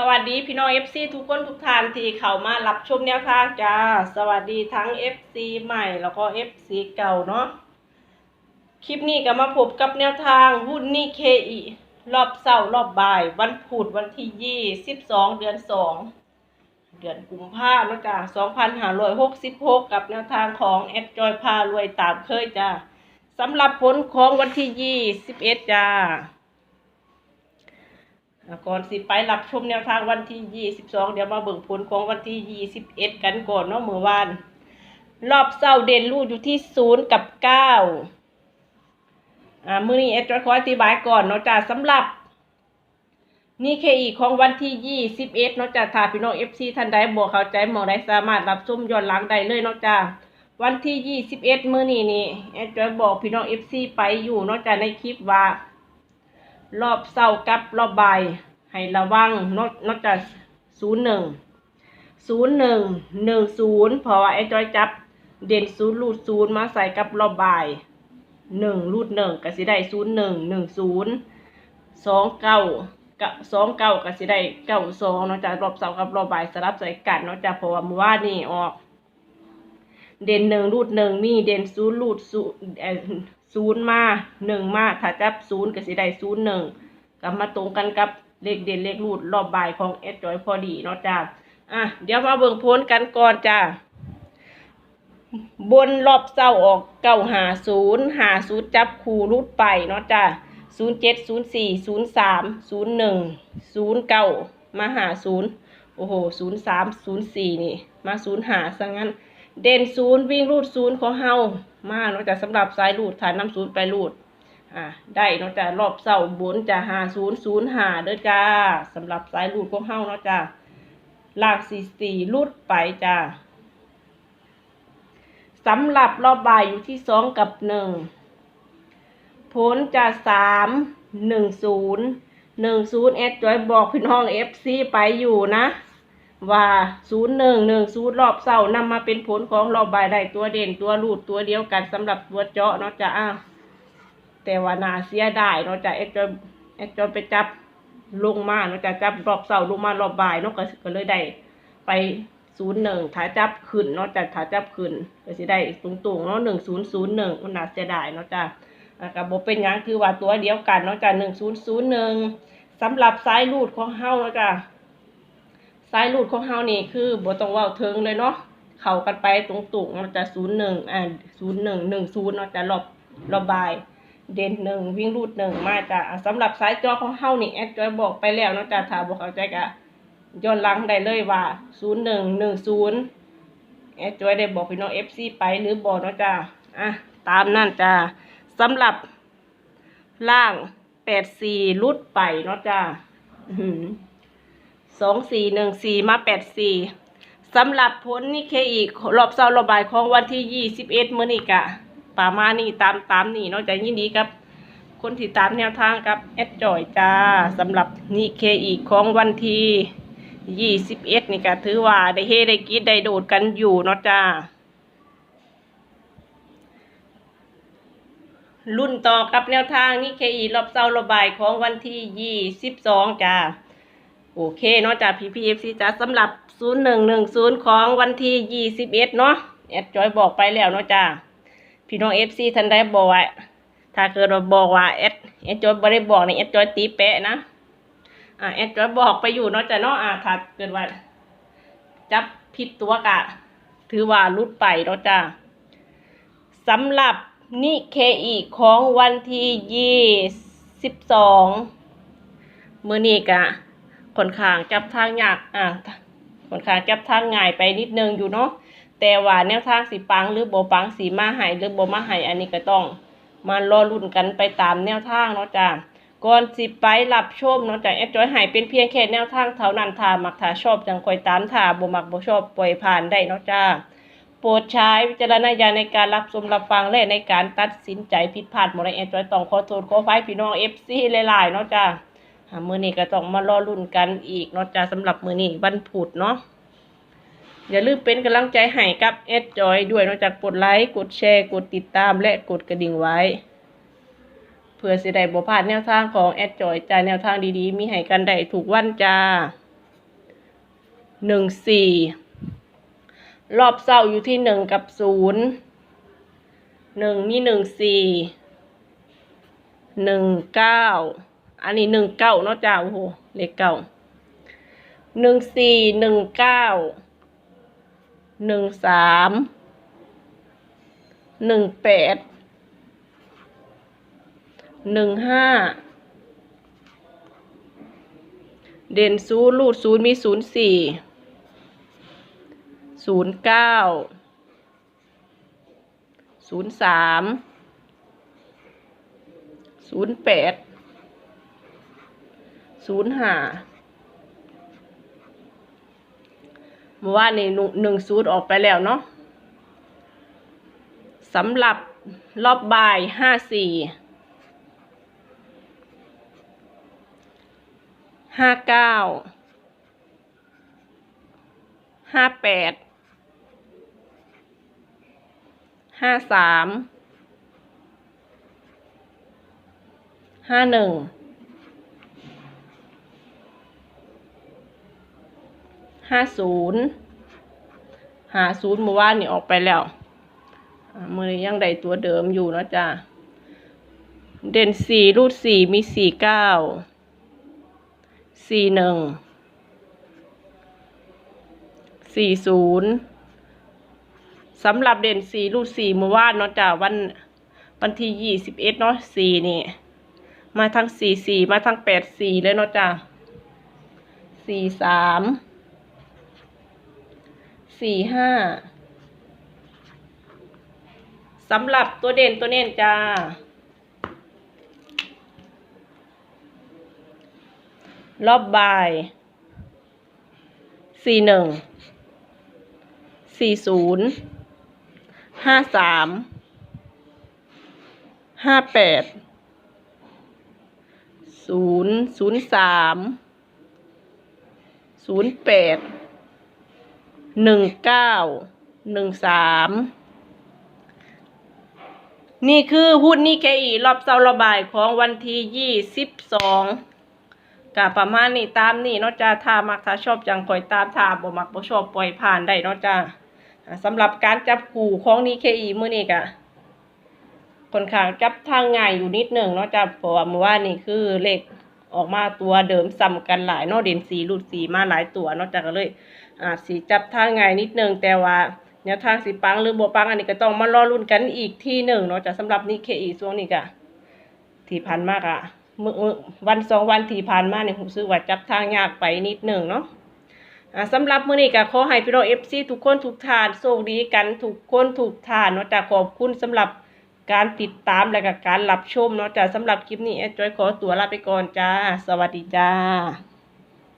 สวัสดีพี่น้อง FC ทุกคนทุกท่านที่เข้ามารับชมแนวทางจ้า สวัสดีทั้ง FC ใหม่แล้วก็ FC เก่าเนาะคลิปนี้ก็มาพบกับแนวทางหุ้นนี่ KE รอบเสาร์รอบบ่าย วันพุธวันที่22เดือน2เดือนกุมภาพันธ์เนาะจ้า2566กับแนวทางของแอดจอยพารวยตามเคยจ้าสำหรับผลของวันที่21จ้าอะ ก่อนสิไปรับชมแนวทางวันที่ 22 เดี๋ยวมาเบิ่งผลของวันที่ 21 กันก่อนเนาะเมื่อวาน รอบเศร้าเด่นรูดอยู่ที่ 0 กับ 9 อ่า มือนี้เอ็ดจะขออธิบายก่อนเนาะจ้ะสำหรับ นี่เคอีของวันที่ 21เนาะจ้ะถ้าพี่น้อง FC ท่านใดบ่เข้าใจหมองใดสามารถรับชมย้อนหลังได้เลยเนาะจ้ะวันที่ 21 มื้อนี้นี่เอ็ดจะบอกพี่น้อง FC ไปอยู่เนาะจ้ะในคลิปว่า รอบเศร้ากับรอบบ่ายให้ระวังนอกนอกจากศูนย์หนึ่งศูนย์หนึ่งหนึ่งศูนย์เพราะว่าไอ้จอยจับเด่นศูนย์รูดศูนย์มาใส่กับรอบบ่ายหนึ่งรูดหนึ่งก็สิได้ศูนย์หนึ่งหนึ่งศูนย์สองเก้ากับสองเก้าก็สิได้เก้าสองนอกจากรอบเสาร์กับรอบบ่ายสลับใส่กันนอกจากเพราะว่ามือวานี่ออก เด่นหนึ่งรูดหนึ่งมีเด่นศูนย์รูดศูนย์ ศูนย์มาหนึ่งมาถ้าจับศูนย์ก็สิได้ศูนย์หนึ่งกลับมาตรงกันกับเลขเด่นเลขรูดรอบบ่ายของเอสจอยพอดีเนาะจ้าอะเดี๋ยวมาเบิ่งพ้นกันก่อนจ้าบนรอบเศร้าออกเก้าหาศูนย์หาศูนย์จับคู่รูดไปเนาะจ้าศูนย์เจ็ดศูนย์สี่ศูนย์สามศูนย์หนึ่งศูนย์เก้ามาหาศูนย์โอ้โหศูนย์สามศูนย์สี่นี่ มาศูนย์หาซะงั้น เด่นศูนย์วิ่งรูดศูนย์ของเฮามาเนาะจ้ะสำหรับสายรูดฐานน้ำศูนย์ไปรูดอ่าได้เนาะจ้ะรอบเสาบนจะหาศูนย์ศูนย์หาเด้อจ้าสำหรับสายรูดของเฮาเนาะจ้ะลากสี่สี่รูดไปจ้าสำหรับรอบบ่ายอยู่ที่สองกับหนึ่งผลจะสามหนึ่งศูนย์หนึ่งศูนย์เอสจอยบอกพี่น้องเอฟซีไปอยู่นะ ว่าศูนย์หนึ่งหนึ่งศูนย์รอบเสาร์นำมาเป็นผลของรอบบ่ายได้ตัวเด่นตัวรูดตัวเดียวกันสำหรับตัวเจาะเนาะจ้ะอ้าวแต่ว่านาเสียได้เนาะจ้ะเอ็ดจอยเอ็ดจอยไปจับลงมาเนาะจ้ะจับรอบเสาร์ลงมารอบบ่ายเนาะก็ก็เลยได้ไปศูนย์หนึ่งถ้าจับขึ้นเนาะจ้ะถ้าจับขึ้นก็สิได้ตรงๆเนาะหนึ่งศูนย์ศูนย์หนึ่งมันน่าเสียดายเนาะจ้ะกับบเป็นยังคือว่าตัวเดียวกันเนาะจ้ะหนึ่งศูนย์ศูนย์หนึ่งสำหรับสายรูดของเฮาเนาะจ้ะ สายรูดของเฮานี่คือบ่ต้องเว้าเทิงเลยเนาะเข้ากันไปตรงๆมันจะศูนย์หนึ่งอ่าศูนย์หนึ่งหนึ่งศูนย์เนาะจะรอบรอบบาย เด่นหนึ่งวิ่งรูดหนึ่งมาจ้ะสำหรับสายจอของเฮานี่แอดจอยบอกไปแล้วเนาะจ้ะถ้าบ่เข้าใจก็ย้อนหลังได้เลยว่าศูนย์หนึ่งหนึ่งศูนย์แอดจอยได้บอกพี่น้อง FC ไปหรือบอกเนาะจ้ะอะตามนั่นจ้ะสำหรับล่างแปดสี่รุดไปเนาะจ้ะอื้อหือ สองสี่หนึ่งสี่มาแปดสี่สำหรับผลนี่เคอีกรอบเสาร์รอบบายของวันที่ยี่สิบเอ็ดมื้อนี้กะป่ามานี่ตามตามนี่นอกจากยินดีครับ คนที่ตามแนวทางกับแอดจอยจ้าสำหรับนี่เคอีกของวันที่ยี่สิบเอ็ดนี่ก็ถือว่าได้เฮได้กินได้โดดกันอยู่เนาะจ้ารุ่นต่อกับแนวทางนี่เคอีรอบเสาร์รอบบายของวันที่ยี่สิบสองจ้า โอเคเนาะจาก PPFC จ้าสำหรับ 0110 ของวันที่ 21 เนาะแอดจอยบอกไปแล้วเนาะจ้าพี่น้อง FC ท่านได้บอกว่าถ้าเกิดว่าบอกว่าแอดแอดจอยบ่ได้บอกในแอดจอยตีแปะนะอ่าแอดจอยบอกไปอยู่เนาะจ้าเนาะอ่าถ้าเกิดว่าจับผิดตัวกะ ถือว่ารุดไปเนาะจ้าสำหรับนิเคอีของวันที่ 22 มื้อนี้กะ ค่อนข้างจับทางยากอ่าค่อนข้างจับทางง่ายไปนิดนึงอยู่เนาะแต่ว่าแนวทางสีปังหรือโบปังสีมาหายหรือโบมาหายอันนี้ก็ต้องมารอรุ่นกันไปตามแนวทางเนาะจ้าก่อนสิไปรับชมเนาะจ้าแอดจอยใหายเป็นเพียงแค่แนวทางเท่านั้นถ้ามักถ้าชอบจังคอยตามถ้าบ่มักบ่ชอบปล่อยผ่านได้เนาะจ้าโปรดใช้วิจารณญาณในการรับชมรับฟังและในการตัดสินใจผิดพลาดหมดเลยแอดจอยต้องขอโทษขออภัยพี่น้อง FC หลายๆเนาะจ้า มือนี้ก็ต้องมารอรุ่นกันอีกเนาะจ้าสำหรับมือนี้วันพุธเนาะอย่าลืมเป็นกำลังใจให้กับเอดจอยด้วยนอกจากกดไลค์กดแชร์กดติดตามและกดกระดิ่งไว้ เพื่อสิได้บ่พลาดแนวทางของแอดจอยจ้าแนวทางดีๆ มีให้กันได้ถูกวันจ้าหนึ่งสี่รอบเศร้าอยู่ที่หนึ่งกับศูนย์หนึ่งมีหนึ่งสี่หนึ่งเก้า อันนี้หนึ่งเก้าเนาะจ้าโอ้โหเลขเก้าหนึ่งสี่หนึ่งเก้าหนึ่งสามหนึ่งแปดหนึ่งห้าเด่นศูนย์รูดศูนย์มีศูนย์สี่ศูนย์เก้าศูนย์สามศูนย์แปด ศูนย์ห้าเมื่อวานนี้หนึ่งศูนย์ออกไปแล้วเนาะสำหรับรอบบ่ายห้าสี่ห้าเก้าห้าแปดห้าสามห้าหนึ่ง ห้าศูนย์หาศูนย์เมื่อวานนี่ออกไปแล้วมือนี้ยังได้ตัวเดิมอยู่เนาะจ้าเด่นสี่รูดสี่มีสี่เก้าสี่หนึ่งสี่ศูนย์สำหรับเด่นสี่รูดสี่เมื่อวานเนาะจ้าวันวันที่ยี่สิบเอ็ดเนาะสี่นี่มาทั้งสี่สี่มาทั้งแปดสี่เลยเนาะจ้าสี่สาม สี่ห้าสำหรับตัวเด่นตัวเน้นจ้า รอบบายสี่หนึ่งสี่ศูนย์ห้าสามห้าแปดศูนย์ศูนย์สามศูนย์แปด หนึ่งเก้าหนึ่งสามนี่คือหุ้นนี่แคอีรอบเซาระบายของวันที่ยี่สิบสองกะประมาณนี้ตามนี่เนาะจ้าถ้ามักถ้าชอบจังคอยตามถ้าบ่มักบ่ชอบปล่อยผ่านได้เนาะจ้าสำหรับการจับคู่ของนี่แคอีมื้อนี้กะค่อนข้างจับทางง่ายอยู่นิดหนึ่งเนาะจ้ะเพราะว่าเมื่อวานนี่คือเลข ออกมาตัวเดิมซ้ำกันหลายเนาะเด่นสีรูดสีมาหลายตัวเนาะจ้ะก็เลยอาจสีจับทางไงนิดหนึ่งแต่ว่าแนวทางสีปังหรือบ่ปังอันนี้ก็ต้องมารอรุ่นกันอีกที่หนึ่งเนาะจ้ะสำหรับนี่เคอีช่วงนี้ก็ที่ผ่านมากอะมือมื้อวันสองวันที่ผ่านมาเนี่ยผมซื้อว่าจับทางยากไปนิดหนึ่งเนาะอ่าสำหรับมื้อนี้ก็ขอให้พี่น้อง FC ทุกคนทุกทานโชคดีกันทุกคนทุกทานเนาะจ้ะขอบคุณสำหรับ การติดตามและก็การรับชมเนาะจ้ะสำหรับคลิปนี้แอดจอยขอตัวลาไปก่อนจ้า สวัสดีจ้า